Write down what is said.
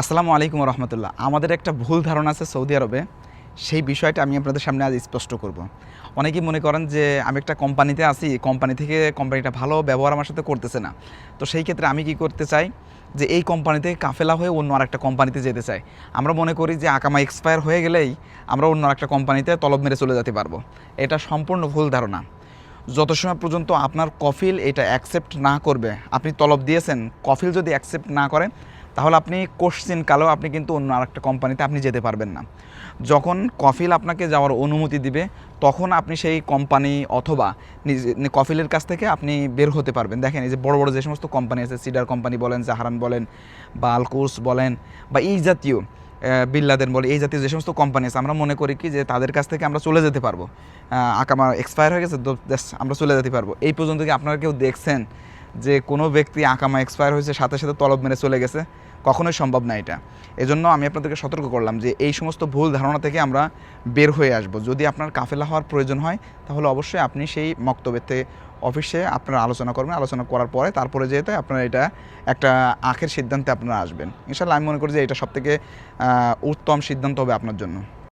আসসালামু আলাইকুম রহমতুল্লাহ আমাদের একটা ভুল ধারণা আছে সৌদি আরবে। সেই বিষয়টা আমি আপনাদের সামনে আজ স্পষ্ট করব। অনেকেই মনে করেন যে আমি একটা কোম্পানিতে আছি, কোম্পানি থেকে কোম্পানিটা ভালো ব্যবহার আমার সাথে করতেছে না। তো সেই ক্ষেত্রে আমি কি করতে চাই যে এই কোম্পানিতে কাফেলা হয়ে অন্য আরেকটা কোম্পানিতে যেতে চাই। আমরা মনে করি যে আকামা এক্সপায়ার হয়ে গেলেই আমরা অন্য একটা কোম্পানিতে তলব মেরে চলে যেতে পারব। এটা সম্পূর্ণ ভুল ধারণা। যত সময় পর্যন্ত আপনার কফিল এটা অ্যাকসেপ্ট না করবে, আপনি তলব দিয়েছেন, কফিল যদি অ্যাকসেপ্ট না করে তাহলে আপনি কোশ্চিন কালেও আপনি কিন্তু অন্য আরেকটা কোম্পানিতে আপনি যেতে পারবেন না। যখন কফিল আপনাকে যাওয়ার অনুমতি দিবে, তখন আপনি সেই কোম্পানি অথবা নিজে কফিলের কাছ থেকে আপনি বের হতে পারবেন। দেখেন এই যে বড় বড় যে সমস্ত কোম্পানি আছে, সিডার কোম্পানি বলেন, জাহারান বলেন, বা আলকুর্স বলেন, বা এই জাতীয় বিল্লাদেন বলে এই জাতীয় যে সমস্ত কোম্পানি আছে, আমরা মনে করি কি যে তাদের কাছ থেকে আমরা চলে যেতে পারব। আকামা এক্সপায়ার হয়ে গেছে আমরা চলে যেতে পারব। এই পর্যন্ত কি আপনারা কেউ দেখছেন যে কোনো ব্যক্তি আকামা এক্সপায়ার হয়েছে, সাথে সাথে তলব মেরে চলে গেছে, কখনোই সম্ভব না এটা। এজন্য আমি আপনাদেরকে সতর্ক করলাম যে এই সমস্ত ভুল ধারণা থেকে আমরা বের হয়ে আসব। যদি আপনার কাফেলা হওয়ার প্রয়োজন হয়, তাহলে অবশ্যই আপনি সেই মক্তব্যের থেকে অফিসে আপনারা আলোচনা করবেন। আলোচনা করার পরে তারপরে যেতে আপনারা এটা একটা আখের সিদ্ধান্তে আপনারা আসবেন। ইনশাল্লাহ আমি মনে করি যে এটা সবথেকে উত্তম সিদ্ধান্ত হবে আপনার জন্য।